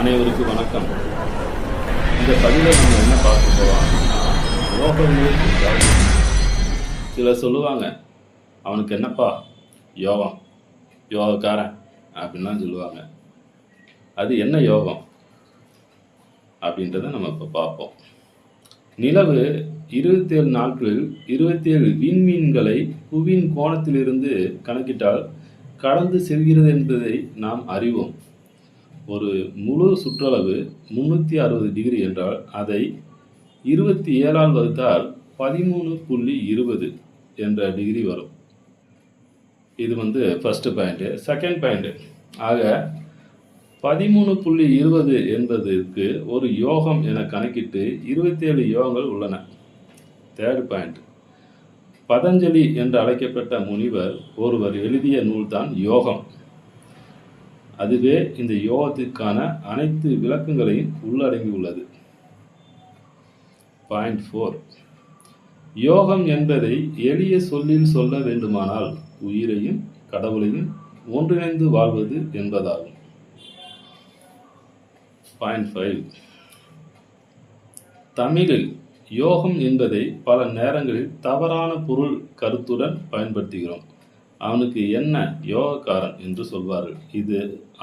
அனைவருக்கும் வணக்கம். இந்த பதிவில் நம்ம என்ன பார்க்க போகிறோம் யோகமே சிலர் சொல்லுவாங்க அவனுக்கு என்னப்பா யோகம்? யோகக்காரன்? அப்படின்லாம் சொல்லுவாங்க. அது என்ன யோகம்? அப்படின்றத நம்ம இப்போ பார்ப்போம். நிலவு இருபத்தேழு நாட்களில் இருபத்தேழு விண்மீன்களை புவியின் கோணத்திலிருந்து கணக்கிட்டால் கடந்து செல்கிறது என்பதை நாம் அறிவோம். ஒரு முழு சுற்றளவு முந்நூற்றி அறுபது டிகிரி என்றால் அதை இருபத்தி ஏழால் வகுத்தால் பதிமூணு புள்ளி இருபது என்ற டிகிரி வரும். இது வந்து ஃபஸ்ட்டு பாயிண்ட்டு செகண்ட் பாயிண்ட்டு ஆக பதிமூணு புள்ளி இருபது என்பதற்கு ஒரு யோகம் என கணக்கிட்டு இருபத்தேழு யோகங்கள் உள்ளன. தேர்ட் பாயிண்ட் பதஞ்சலி என்று அழைக்கப்பட்ட முனிவர் ஒருவர் எழுதிய நூல்தான் யோகம். அதுவே இந்த யோகத்திற்கான அனைத்து விளக்கங்களையும் உள்ளடங்கியுள்ளது. பாயிண்ட் ஃபோர் யோகம் என்பதை எளிய சொல்லில் சொல்ல வேண்டுமானால் உயிரையும் கடவுளையும் ஒன்றிணைந்து வாழ்வது என்பதாகும். பாயிண்ட் ஃபைவ் தமிழில் யோகம் என்பதை பல நேரங்களில் தவறான பொருள் கருத்துடன் பயன்படுத்துகிறோம். அவனுக்கு என்ன யோகக்காரன் என்று சொல்வார்கள். இது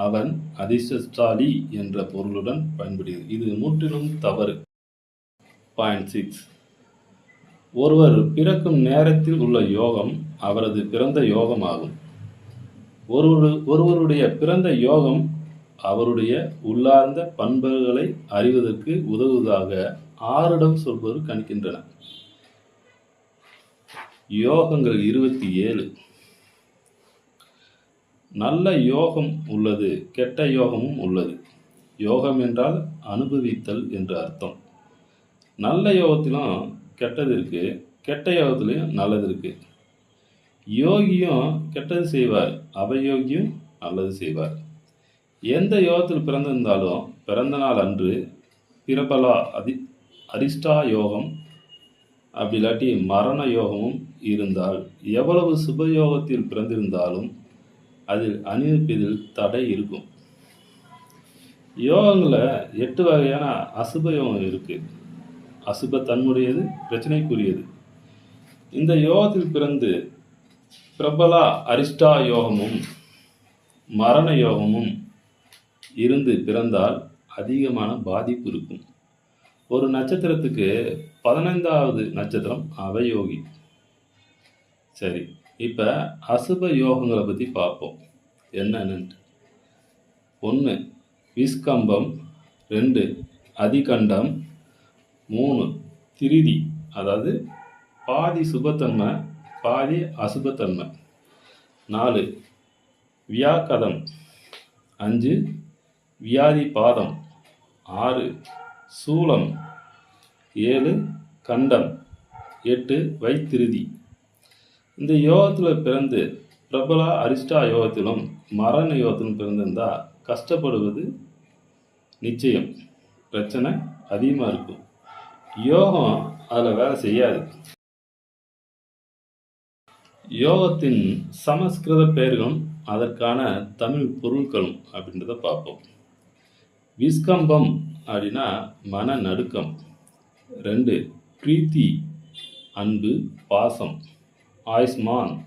அவன் அதிர்ஷ்டசாலி என்ற பொருளுடன் பயன்படுகிறது. இது முற்றிலும் தவறு. பாயிண்ட் சிக்ஸ் ஒருவர் பிறக்கும் நேரத்தில் உள்ள யோகம் அவரது பிறந்த யோகமாகும். ஒருவர் ஒருவருடைய பிறந்த யோகம் அவருடைய உள்ளார்ந்த பண்புகளை அறிவதற்கு உதவுவதாக ஆறிடம் சொல்பவர் கணிக்கின்றன யோகங்கள் இருபத்தி ஏழு. நல்ல யோகம் உள்ளது கெட்ட யோகமும் உள்ளது. யோகம் என்றால் அனுபவித்தல் என்று அர்த்தம். நல்ல யோகத்திலும் கெட்டது இருக்குது கெட்ட யோகத்திலையும் நல்லது இருக்குது யோகியும் கெட்டது செய்வார் அவயோகியும் நல்லது செய்வார். எந்த யோகத்தில் பிறந்திருந்தாலும் பிறந்த நாள் அன்று பிரபலா அதி அரிஷ்டா யோகம் அப்படி இல்லாட்டி மரண யோகமும் இருந்தால் எவ்வளவு சுபயோகத்தில் பிறந்திருந்தாலும் அதில் அணிவிப்பதில் தடை இருக்கும். யோகங்களில் எட்டு வகையான அசுப யோகம் இருக்குது அசுப தன்முடையது பிரச்சனைக்குரியது. இந்த யோகத்தில் பிறந்து பிரபலா அரிஷ்டா யோகமும் மரண யோகமும் இருந்து பிறந்தால் அதிகமான பாதிப்பு இருக்கும். ஒரு நட்சத்திரத்துக்கு பதினைந்தாவது நட்சத்திரம் அவயோகி. சரி. இப்போ அசுப யோகங்களை பற்றி பார்ப்போம். என்னென்னு ஒன்று விஸ்கம்பம். ரெண்டு அதிகண்டம். மூணு திரிதி. அதாவது பாதி சுபத்தன்மை பாதி அசுபத்தன்மை. நாலு வியாக்கதம். அஞ்சு வியாதி பாதம் ஆறு சூலம் ஏழு கண்டம். எட்டு வைத்திருதி. இந்த யோகத்தில் பிறந்து பிரபல அரிஷ்டா யோகத்திலும் மரண யோகத்திலும் பிறந்திருந்தா கஷ்டப்படுவது நிச்சயம். பிரச்சனை அதிகமாக இருக்கும். யோகம் அதில் வேலை செய்யாது. யோகத்தின் சமஸ்கிருத பெயர்களும் அதற்கான தமிழ் பொருட்களும் அப்படின்றத பார்ப்போம். விஸ்கம்பம் அப்படின்னா மன நடுக்கம். ரெண்டு பிரீத்தி அன்பு பாசம். ஆயுஷ்மான்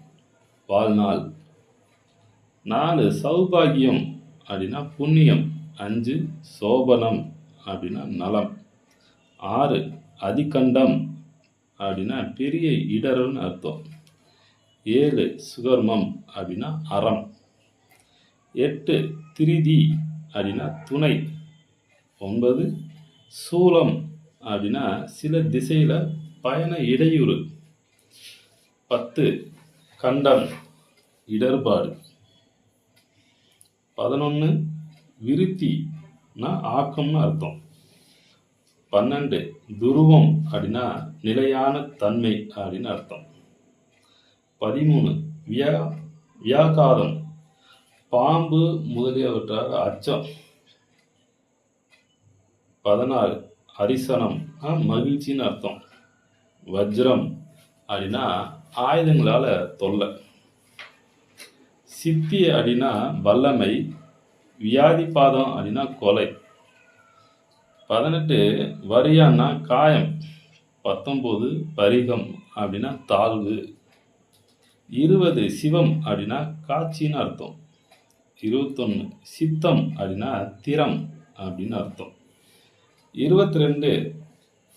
வாழ்நாள். நாலு சௌபாகியம் அப்படின்னா புண்ணியம் அஞ்சு சோபனம் அப்படின்னா நலம். ஆறு அதிகண்டம் அப்படின்னா பெரிய இடரல்னு அர்த்தம். ஏழு சுகர்மம் அப்படின்னா அறம். எட்டு திரிதி அப்படின்னா துணை. ஒன்பது சூலம் அப்படின்னா சில திசையில் பயண இடையூறு. பத்து கண்டம் இடர்பாடு. பதினொன்று விருத்தினா ஆக்கம்னு அர்த்தம். பன்னெண்டு துருவம் அப்படின்னா நிலையான தன்மை அப்படின்னு அர்த்தம். பதிமூணு வியா வியாகாரம் பாம்பு முதலியவற்றால் அச்சம். பதினாறு அரிசனம் மகிழ்ச்சின்னு அர்த்தம். வஜ்ரம் அப்படின்னா ஆயுதங்களால் தொல்லை. சித்தி அப்படின்னா வல்லமை வியாதிபாதம் அப்படின்னா கொலை. பதினெட்டு வரியான்னா காயம். பத்தொம்போது பரிகம் அப்படின்னா தாழ்வு. இருபது சிவம் அப்படின்னா காட்சின்னு அர்த்தம். இருபத்தொன்று சித்தம் அப்படின்னா திறம் அப்படின்னு அர்த்தம். இருபத்தி ரெண்டு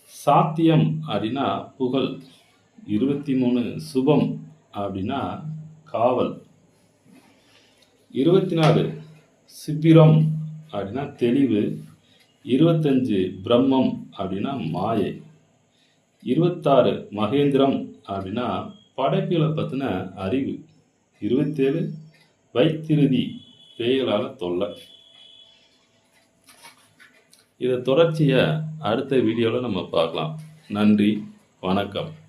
சாத்தியம் அப்படின்னா புகழ். இருபத்தி மூணு சுபம் அப்படின்னா காவல். இருபத்தி நாலு சிபிரம் அப்படின்னா தெளிவு. இருபத்தஞ்சு பிரம்மம் அப்படின்னா மாயை. இருபத்தாறு மகேந்திரம் அப்படின்னா படைப்புகளை பற்றின அறிவு. இருபத்தேழு வைத்திருதி பேய்களால் தொல்லை. இதை தொடர்ச்சியை அடுத்த வீடியோவில் நம்ம பார்க்கலாம். நன்றி வணக்கம்.